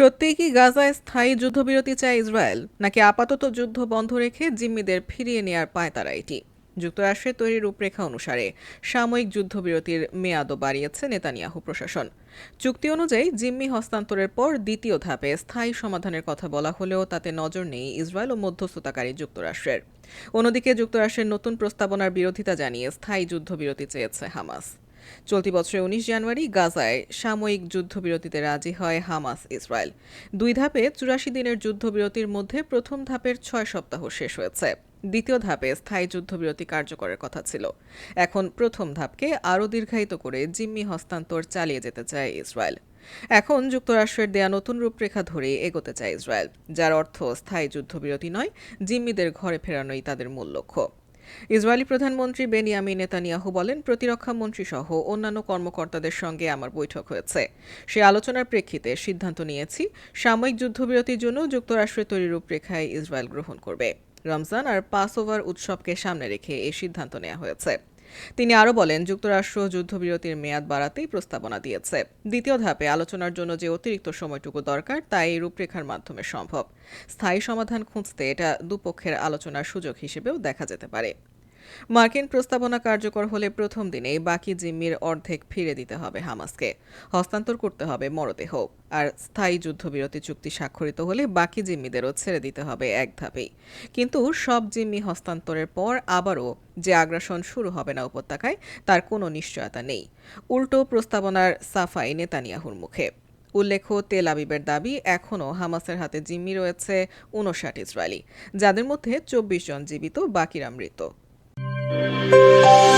সত্যিই কি গাজায় স্থায়ী যুদ্ধবিরতি চায় ইসরায়েল? নাকি আপাতত যুদ্ধ বন্ধ রেখে জিম্মিদের ফিরিয়ে নেয়ার পায় তারা এটি? যুক্তরাষ্ট্রের তৈরি রূপরেখা অনুসারে সাময়িক যুদ্ধবিরতির মেয়াদও বাড়িয়েছে নেতানিয়াহু প্রশাসন। চুক্তি অনুযায়ী জিম্মি হস্তান্তরের পর দ্বিতীয় ধাপে স্থায়ী সমাধানের কথা বলা হলেও তাতে নজর নেই ইসরায়েল ও মধ্যস্থতাকারী যুক্তরাষ্ট্রের। অন্যদিকে যুক্তরাষ্ট্রের নতুন প্রস্তাবনার বিরোধিতা জানিয়ে স্থায়ী যুদ্ধবিরতি চেয়েছে হামাস। চলতি বছরের উনিশ জানুয়ারি গাজায় সাময়িক যুদ্ধবিরতিতে রাজি হয় হামাস ইসরায়েল। দুই ধাপে চুরাশি দিনের যুদ্ধবিরতির মধ্যে প্রথম ধাপের ছয় সপ্তাহ শেষ হয়েছে। দ্বিতীয় ধাপে স্থায়ী যুদ্ধবিরতি কার্যকরের কথা ছিল। এখন প্রথম ধাপকে আরও দীর্ঘায়িত করে জিম্মি হস্তান্তর চালিয়ে যেতে চায় ইসরায়েল। এখন যুক্তরাষ্ট্রের দেয়া নতুন রূপরেখা ধরে এগোতে চায় ইসরায়েল, যার অর্থ স্থায়ী যুদ্ধবিরতি নয়, জিম্মিদের ঘরে ফেরানোই তাদের মূল লক্ষ্য। ইসরায়েলি প্রধানমন্ত্রী বেনিয়ামিন নেতানিয়াহু বলেন, প্রতিরক্ষা মন্ত্রী সহ অন্যান্য কর্মকর্তাদের সঙ্গে আমার বৈঠক হয়েছে। সে আলোচনার প্রেক্ষিতে সিদ্ধান্ত নিয়েছি, সাময়িক যুদ্ধবিরতির জন্য যুক্তরাষ্ট্রের তৈরি রূপরেখায় ইসরায়েল গ্রহণ করবে। রমজান আর পাস ওভার উৎসবকে সামনে রেখে এই সিদ্ধান্ত নেওয়া হয়েছে। তিনি আরও বলেন, যুক্তরাষ্ট্র যুদ্ধবিরতির মেয়াদ বাড়াতেই প্রস্তাবনা দিয়েছে। দ্বিতীয় ধাপে আলোচনার জন্য যে অতিরিক্ত সময়টুকু দরকার, তা এই রূপরেখার মাধ্যমে সম্ভব। স্থায়ী সমাধান খুঁজতে এটা দুপক্ষের আলোচনার সুযোগ হিসেবেও দেখা যেতে পারে। মার্কিন প্রস্তাবনা কার্যকর হলে প্রথম দিনেই বাকি জিম্মির অর্ধেক ফিরে দিতে হবে হামাসকে। হস্তান্তর করতে হবে মরদেহ। আর স্থায়ী যুদ্ধবিরতি চুক্তি স্বাক্ষরিত হলে বাকি জিম্মিদেরও ছেড়ে দিতে হবে এক ধাপেই। কিন্তু সব জিম্মি হস্তান্তরের পর আবারও যে আগ্রাসন শুরু হবে না উপত্যকায়, তার কোনো নিশ্চয়তা নেই। উল্টো প্রস্তাবনার সাফাই নেতানিয়াহুর মুখে। উল্লেখ্য, তেল আবিবের দাবি এখনও হামাসের হাতে জিম্মি রয়েছে উনষাট ইসরায়েলি, যাদের মধ্যে চব্বিশ জন জীবিত, বাকিরা মৃত। Música